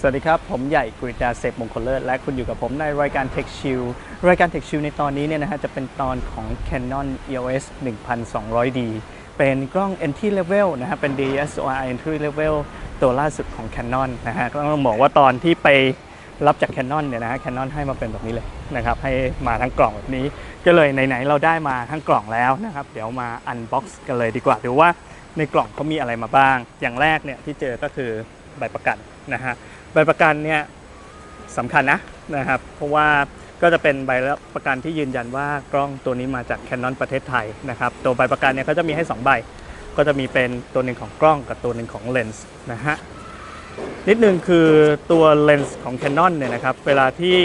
สวัสดีครับ ผมใหญ่กริดาเสพมงคลเลิศและคุณอยู่กับผมในรายการ Tech Shield รายการ Tech Shield ในตอนนี้เนี่ยนะฮะจะเป็นตอนของ Canon EOS 1200D เป็นกล้อง entry level นะฮะเป็น DSLR entry level ตัวล่าสุดของ Canon นะฮะก็ต้องบอกว่าตอนที่ไปรับจาก Canon เนี่ยนะฮะ Canon ให้มาเป็นแบบนี้เลยนะครับ ให้มาทั้งกล่องแบบนี้ ก็เลยไหนๆเราได้มาทั้งกล่องแล้วนะครับ เดี๋ยวมา unbox กันเลยดีกว่าดูว่าในกล่องเขามีอะไรมาบ้าง อย่างแรกเนี่ยที่เจอก็คือใบประกันนะฮะ ใบประกันเนี่ยสำคัญนะนะครับ เพราะว่าก็จะเป็นใบประกันที่ยืนยันว่ากล้องตัวนี้มาจาก Canon ประเทศไทยนะครับ ตัวใบประกันเนี่ยเขาจะมีให้ 2 ใบ ก็จะมีเป็นตัวหนึ่งของกล้องกับตัวหนึ่งของเลนส์นะฮะนิดนึงคือตัวเลนส์ของ Canon เนี่ยนะครับเวลาที่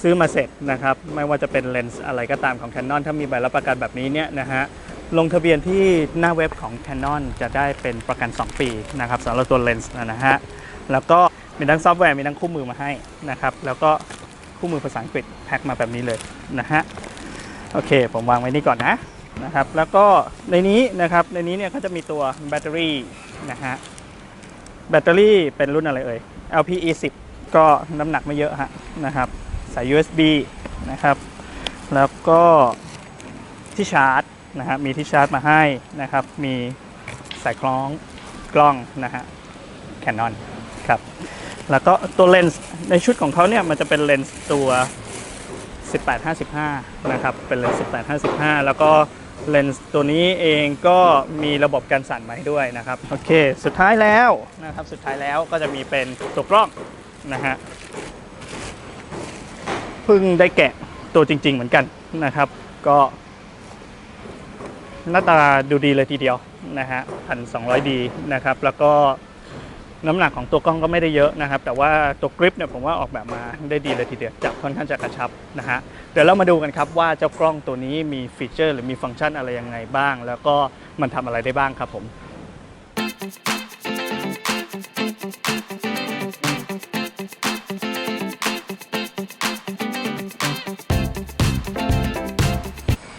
ซื้อมาเสร็จนะครับ ไม่ว่าจะเป็นเลนส์อะไรก็ตามของ Canon ถ้ามีใบรับประกันแบบนี้เนี่ยนะฮะลงทะเบียนที่หน้าเว็บของ Canon จะได้เป็นประกัน 2 ปีนะครับสำหรับตัวเลนส์นะฮะ แล้วก็มีทั้งซอฟต์แวร์มีทั้งคู่มือมาให้นะครับ แล้วก็คู่มือภาษาอังกฤษแพ็คมาแบบนี้เลยนะฮะโอเค ผมวางไว้นี่ก่อนนะนะครับ แล้วก็ในนี้นะครับในนี้เนี่ยเขาจะมีตัวแบตเตอรี่นะฮะแบตเตอรี่เป็นรุ่นอะไรเอ่ย LPE 10 ก็น้ำหนักไม่เยอะฮะนะครับสาย USB นะครับ แล้วก็ที่ชาร์จนะฮะมีที่ชาร์จมาให้นะครับ มีสายคล้องกล้องนะฮะ Canon ค รับ แล้วก็ตัวเลนส์ในชุดของเขาเนี่ยมันจะเป็นเลนส์ตัว 18-55 นะครับ เป็นเลนส์18-55 แล้วก็เลนส์ตัวนี้เองก็มีระบบการสั่นมาให้ด้วยนะครับ โอเค สุดท้ายแล้วนะครับ สุดท้ายแล้วก็จะมีเป็นตัวกล้องนะฮะเพิ่งได้แกะตัวจริง ๆ เหมือนกันนะครับ ก็หน้าตาดูดีเลยทีเดียวนะฮะพันสองดีนะครับ แล้วก็ น้ำหนักของตัวกล้องก็ไม่ได้เยอะนะครับ แต่ว่าตัวกริปเนี่ยผมว่าออกแบบมาได้ดีเลยทีเดียวจับค่อนข้างจะกระชับนะฮะเดี๋ยวเรามาดูกันครับว่าเจ้ากล้องตัวนี้มีฟีเจอร์ หรือมีฟังก์ชันอะไรยังไงบ้าง แล้วก็มันทำอะไรได้บ้างครับผม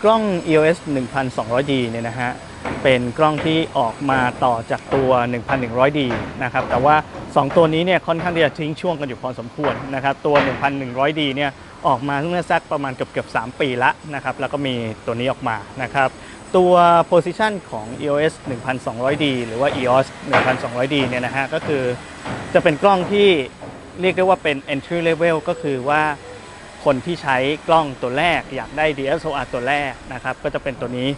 กล้อง EOS 1200D เนี่ยนะฮะ เป็นกล้องที่ออกมาต่อจากตัว 1100D นะครับ แต่ว่า 2 ตัวนี้เนี่ยค่อนข้างที่จะทิ้งช่วงกันอยู่พอสมควรนะครับ ตัว 1100D เนี่ยออกมาเมื่อสักประมาณเกือบเกือบ3ปีละนะครับ แล้วก็มีตัวนี้ออกมานะครับ ตัว position ของ EOS 1200D หรือว่า EOS 1200D เนี่ยนะฮะ ก็คือจะเป็นกล้องที่เรียกได้ว่าเป็น entry level ก็คือว่าคนที่ใช้กล้องตัวแรก อยากได้ DSLR ตัวแรกนะครับ ก็จะเป็นตัวนี้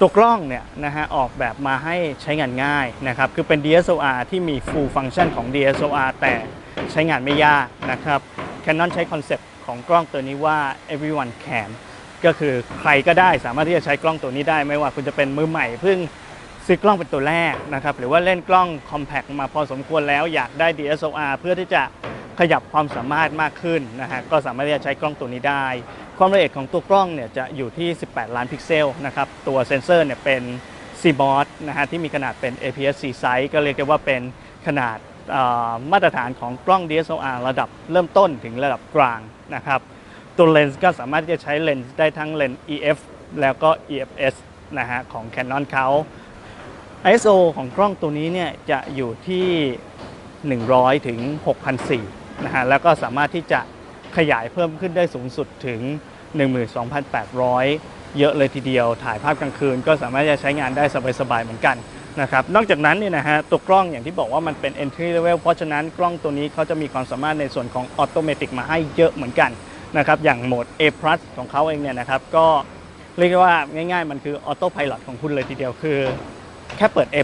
ตัวกล้องเนี่ยนะฮะออกแบบมาให้ใช้งานง่ายนะครับ คือเป็น DSLR ที่มี full function ของ DSLR แต่ใช้งานไม่ยากนะครับ Canon ใช้คอนเซปต์ของกล้องตัวนี้ว่า everyone can ก็คือใครก็ได้สามารถที่จะใช้กล้องตัวนี้ได้ ไม่ว่าคุณจะเป็นมือใหม่เพิ่งซื้อกล้องเป็นตัวแรกนะครับ หรือว่าเล่นกล้อง compact มาพอสมควรแล้วอยากได้ DSLR เพื่อที่จะ ขยับความสามารถมากขึ้นนะฮะก็สามารถที่จะใช้กล้องตัวนี้ได้ ความละเอียดของตัวกล้องเนี่ยจะอยู่ที่ 18 ล้านพิกเซลนะครับตัวเซนเซอร์เนี่ยเป็น CMOS นะฮะที่มีขนาดเป็น APS-C size ก็เรียกได้ว่าเป็นขนาดมาตรฐานของกล้อง DSLR ระดับเริ่มต้นถึงระดับกลางนะครับตัวเลนส์ก็สามารถที่จะใช้เลนส์ได้ทั้งเลนส์ EF แล้วก็ EFS นะฮะของ Canon เขา ISO ของกล้องตัวนี้เนี่ยจะอยู่ที่ 100 ถึง 6,004 นะฮะแล้วก็สามารถที่จะขยายเพิ่มขึ้นได้สูงสุดถึง 12,800 เยอะเลยทีเดียวถ่ายภาพกลางคืน ก็สามารถจะใช้งานได้สบายๆเหมือนกันนะครับนอกจากนั้นเนี่ยนะฮะตัวกล้องอย่างที่บอกว่ามันเป็น entry level เพราะฉะนั้นกล้องตัวนี้เขาจะมีความสามารถในส่วนของ automatic มาให้เยอะเหมือนกันนะครับอย่างโหมด A+ ของเขาเองเนี่ยนะครับก็เรียกว่าง่ายๆ มันคือ auto pilot ของคุณเลยทีเดียวคือ แค่เปิด A+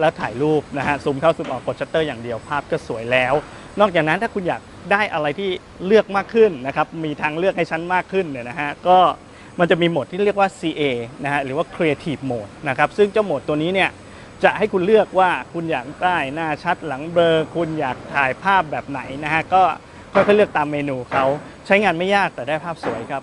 แล้วถ่ายรูปนะฮะซูมเข้าซูมออกกดชัตเตอร์อย่างเดียวภาพก็สวยแล้ว นอกจากนั้นถ้าคุณอยากได้อะไรที่เลือกมากขึ้นนะครับมีทางเลือกให้ชั้นมากขึ้นเนี่ยนะฮะก็มันจะมีโหมดที่เรียกว่า CA นะฮะหรือว่า Creative Mode นะครับซึ่งเจ้าโหมดตัวนี้เนี่ยจะให้คุณเลือกว่าคุณอยากได้หน้าชัดหลังเบลอคุณอยากถ่ายภาพแบบไหนนะฮะก็ค่อยๆเลือกตามเมนูเขาใช้งานไม่ยากแต่ได้ภาพสวยครับ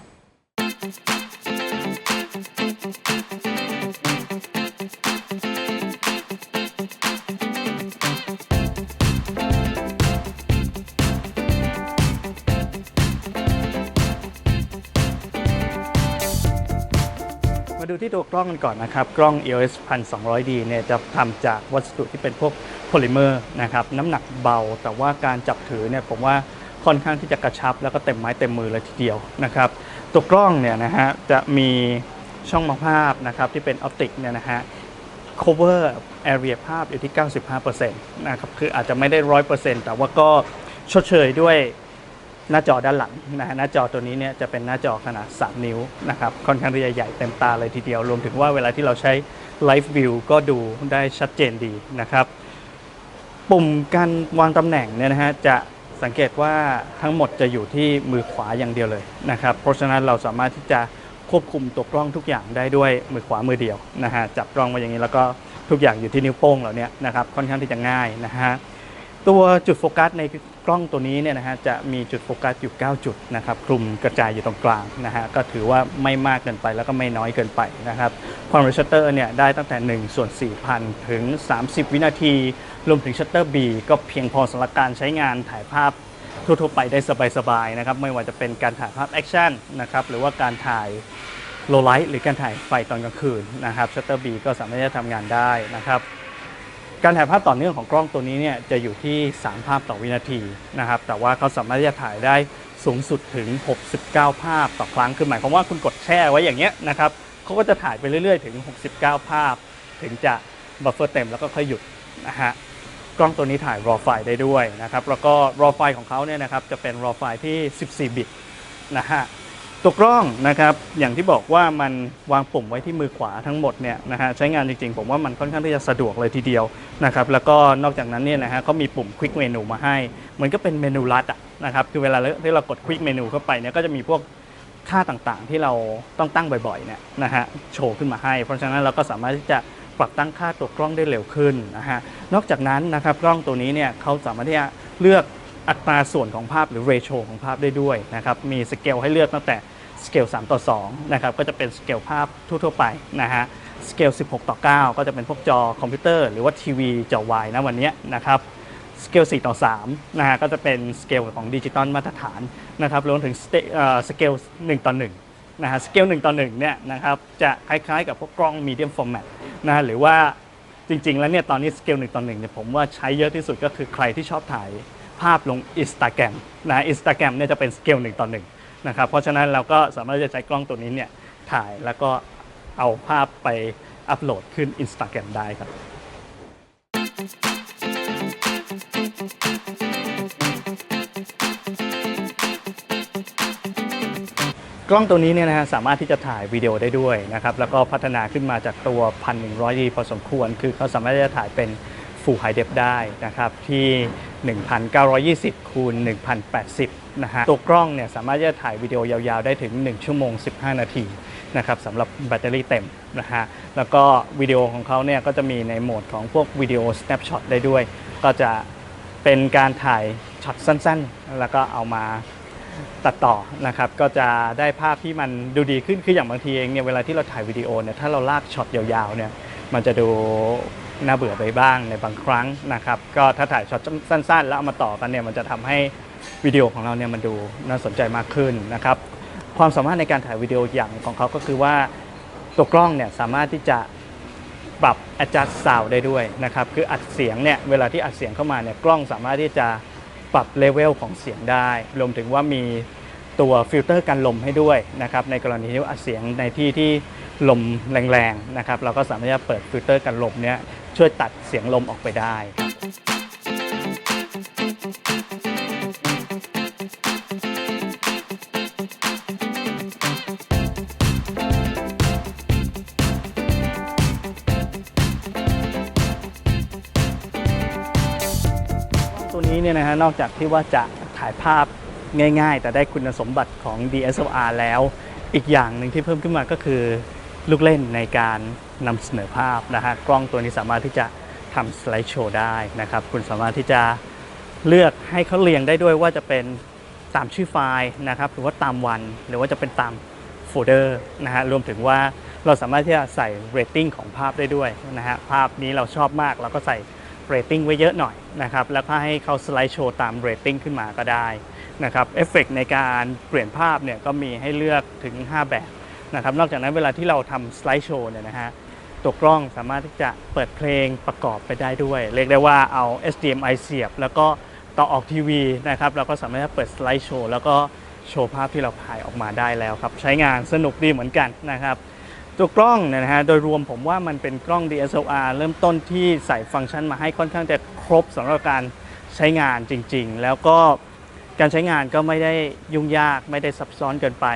ดูที่ตัวกล้องกันก่อนนะครับ กล้อง EOS 1200D เนี่ยจะทำจากวัสดุที่เป็นพวกโพลิเมอร์นะครับ น้ำหนักเบา แต่ว่าการจับถือเนี่ยผมว่าค่อนข้างที่จะกระชับ แล้วก็เต็มไม้เต็มมือเลยทีเดียวนะครับ ตัวกล้องเนี่ยนะฮะจะมีช่องมองภาพนะครับที่เป็นออปติกเนี่ยนะฮะ cover area ภาพอยู่ที่ 95%นะครับ คืออาจจะไม่ได้ 100%แต่ว่าก็ชดเชยด้วย หน้าจอด้านหลังนะฮะหน้าจอตัวนี้เนี่ยจะเป็นหน้าจอขนาด 3 นิ้วนะครับค่อนข้างที่จะใหญ่เต็มตาเลยทีเดียว รวมถึงว่าเวลาที่เราใช้ Live View ก็ดูได้ชัดเจนดีนะครับ ปุ่มการวางตำแหน่งเนี่ยนะฮะจะสังเกตว่าทั้งหมดจะอยู่ที่มือขวาอย่างเดียวเลยนะครับ เพราะฉะนั้นเราสามารถที่จะควบคุมตัวกล้องทุกอย่างได้ด้วยมือขวามือเดียวนะฮะจับกล้องมาอย่างนี้แล้วก็ทุกอย่างอยู่ที่นิ้วโป้งเราเนี่ยนะครับค่อนข้างที่จะง่ายนะฮะ ตัวจุดโฟกัสในกล้องตัวนี้เนี่ยนะฮะจะมีจุดโฟกัสอยู่ 9 จุดนะครับคลุมกระจายอยู่ตรงกลางนะฮะก็ถือว่าไม่มากเกินไปแล้วก็ไม่น้อยเกินไปนะครับความเร็วชัตเตอร์เนี่ยได้ตั้งแต่ 1 ส่วน 4,000 ถึง 30 วินาที รวมถึงชัตเตอร์ B ก็เพียงพอสำหรับการใช้งานถ่ายภาพทั่วๆไปได้สบายๆนะครับไม่ว่าจะเป็นการถ่ายภาพแอคชั่นนะครับหรือว่าการถ่ายโลไลท์หรือการถ่ายไฟตอนกลางคืนนะครับชัตเตอร์ B ก็สามารถที่จะทำงานได้นะครับ การถ่ายภาพต่อเนื่องของกล้องตัวนี้เนี่ยจะอยู่ที่ 3 ภาพต่อวินาทีนะครับ แต่ว่าเขาสามารถที่จะถ่ายได้สูงสุดถึง 69 ภาพต่อครั้ง คือหมายความว่าคุณกดแช่ไว้อย่างเงี้ยนะครับเขาก็จะถ่ายไปเรื่อยๆ ถึง 69 ภาพ ถึงจะบัฟเฟอร์เต็มแล้วก็ค่อยหยุดนะฮะ กล้องตัวนี้ถ่าย RAW ไฟล์ได้ด้วยนะครับ แล้วก็ RAW ไฟล์ของเขาเนี่ยนะครับจะเป็น RAW ไฟล์ที่ 14 บิตนะฮะ ตัวกล้องนะครับอย่างที่บอกว่ามันวางปุ่มไว้ที่มือขวาทั้งหมดเนี่ยนะฮะใช้งานจริงๆ ผมว่ามันค่อนข้างที่จะสะดวกเลยทีเดียวนะครับแล้วก็นอกจากนั้นเนี่ยนะฮะเขามีปุ่ม Quick Menu มาให้เหมือนก็เป็นเมนูลัดอะนะครับคือเวลาที่เรากด Quick Menu เข้าไปเนี่ยก็จะมีพวกค่าต่างๆ ที่เราต้องตั้งบ่อยๆเนี่ยนะฮะโชว์ขึ้นมาให้ เพราะฉะนั้นเราก็สามารถที่จะปรับตั้งค่าตัวกล้องได้เร็วขึ้นนะฮะนอกจากนั้นนะครับกล้องตัวนี้เนี่ยเขาสามารถที่จะเลือก อัตราส่วนของภาพหรือเรโชของภาพได้ด้วยนะครับ มีสเกลให้เลือกตั้งแต่สเกล3ต่อ2นะครับ ก็จะเป็นสเกลภาพทั่วๆไปนะฮะ สเกล 16 ต่อ 9 ก็จะเป็นพวกจอคอมพิวเตอร์หรือว่าทีวีจอวายนะวันนี้นะครับ สเกล 4 ต่อ3นะฮะ ก็จะเป็นสเกลของดิจิตอลมาตรฐานนะครับ รวมถึงสเตเอ่อสเกล 1 ต่อ 1 นะฮะ สเกล 1 ต่อ 1 เนี่ยนะครับ จะคล้ายๆกับพวกกล้องมีเดียมฟอร์แมตนะฮะ หรือว่าจริงๆ แล้วเนี่ยตอนนี้สเกล1ต่อ1เนี่ยผมว่าใช้เยอะที่สุดก็คือใครที่ชอบถ่าย ภาพลง Instagram นะอินสตาแกรมเนี่ยจะเป็นสเกล1ต่อ1นะครับเพราะฉะนั้นเราก็สามารถจะใช้กล้องตัวนี้เนี่ยถ่ายแล้วก็เอาภาพไปอัปโหลดขึ้น Instagram ได้ครับกล้องตัวนี้เนี่ยนะฮะสามารถที่จะถ่ายวิดีโอได้ด้วยนะครับแล้วก็พัฒนาขึ้นมาจากตัว 1100ดีพอสมควร คือเขาสามารถที่จะถ่ายเป็น Full High Def ได้นะครับที่ 1920คูณ1080นะฮะตัวกล้องเนี่ยสามารถจะถ่ายวิดีโอยาวๆ ได้ถึง 1 ชั่วโมง 15 นาทีนะครับสำหรับแบตเตอรี่เต็มนะฮะแล้วก็วิดีโอของเขาเนี่ยก็จะมีในโหมดของพวกวิดีโอ snapshot ได้ด้วย ก็จะเป็นการถ่ายช็อตสั้นๆ แล้วก็เอามาตัดต่อนะครับก็จะได้ภาพที่มันดูดีขึ้นคืออย่างบางทีเองเนี่ยเวลาที่เราถ่ายวิดีโอเนี่ยถ้าเราลากช็อตยาวๆเนี่ยมันจะดู น่าเบื่อไปบ้างในบางครั้งนะครับ ก็ถ้าถ่ายช็อตสั้น ๆ แล้วเอามาต่อกันเนี่ยมันจะทำให้วิดีโอของเราเนี่ยมันดูน่าสนใจมากขึ้นนะครับ ความสามารถในการถ่ายวิดีโออย่างของเขาก็คือว่าตัวกล้องเนี่ยสามารถที่จะปรับ adjust sound ได้ด้วยนะครับ คืออัดเสียงเนี่ยเวลาที่อัดเสียงเข้ามาเนี่ยกล้องสามารถที่จะปรับเลเวลของเสียงได้ รวมถึงว่ามีตัวฟิลเตอร์กันลมให้ด้วยนะครับ ในกรณีที่อัดเสียงในที่ที่ลมแรงๆนะครับ เราก็สามารถที่จะเปิดฟิลเตอร์กันลมเนี่ย ช่วยตัดเสียงลมออกไปได้ตัวนี้เนี่ยนะฮะนอกจากที่ว่าจะถ่ายภาพง่ายๆ แต่ได้คุณสมบัติของ DSLR แล้ว อีกอย่างหนึ่งที่เพิ่มขึ้นมาก็คือ ลูกเล่นในการนำเสนอภาพนะฮะกล้องตัวนี้สามารถที่จะทำสไลด์โชว์ได้นะครับ คุณสามารถที่จะเลือกให้เขาเรียงได้ด้วยว่าจะเป็นตามชื่อไฟล์นะครับ หรือว่าตามวัน หรือว่าจะเป็นตามโฟลเดอร์นะฮะรวมถึงว่าเราสามารถที่จะใส่เรตติ้งของภาพได้ด้วยนะฮะภาพนี้เราชอบมากเราก็ใส่เรตติ้งไว้เยอะหน่อยนะครับ แล้วก็ให้เขาสไลด์โชว์ตามเรตติ้งขึ้นมาก็ได้นะครับเอฟเฟกในการเปลี่ยนภาพเนี่ยก็มีให้เลือกถึง 5 แบบ นะครับนอกจากนั้นเวลาที่เราทำสไลด์โชว์เนี่ยนะฮะตัวกล้องสามารถที่จะเปิดเพลงประกอบไปได้ด้วย เรียกได้ว่าเอา HDMI เสียบ แล้วก็ต่อออกทีวีนะครับเราก็สามารถเปิดสไลด์โชว์แล้วก็โชว์ภาพที่เราถ่ายออกมาได้แล้วครับ ใช้งานสนุกดีเหมือนกันนะครับ ตัวกล้องเนี่ยนะฮะโดยรวมผมว่ามันเป็นกล้อง DSLR เริ่มต้นที่ใส่ฟังก์ชันมาให้ค่อนข้างจะครบสำหรับการใช้งานจริง ๆ แล้วก็ การใช้งานก็ไม่ได้ยุ่งยากไม่ได้ซับซ้อนเกินไป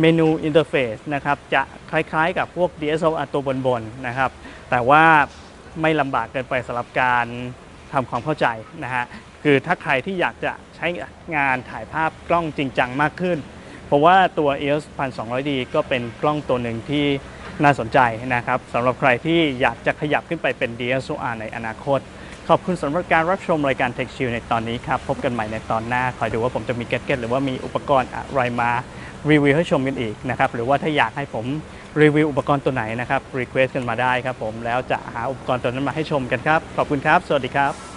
เมนูอินเทอร์เฟซนะครับจะคล้ายๆกับพวก DSLR ตัวบนๆนะครับ แต่ว่าไม่ลำบากเกินไปสำหรับการทำความเข้าใจนะฮะคือถ้าใครที่อยากจะใช้งานถ่ายภาพกล้องจริงจังมากขึ้น เพราะว่าตัว EOS 1200D ก็เป็นกล้องตัวหนึ่งที่น่าสนใจนะครับสำหรับใครที่อยากจะขยับขึ้นไปเป็น DSLR ในอนาคต ขอบคุณสำหรับการรับชมรายการ Tech Shield ในตอนนี้ครับ พบกันใหม่ในตอนหน้า คอยดูว่าผมจะมีแกดเก็ตหรือว่ามีอุปกรณ์อะไรมารีวิวให้ชมกันอีกนะครับ หรือว่าถ้าอยากให้ผมรีวิวอุปกรณ์ตัวไหนนะครับรีเควสกันมาได้ครับผมแล้วจะหาอุปกรณ์ตัวนั้นมาให้ชมกันครับ ขอบคุณครับ สวัสดีครับ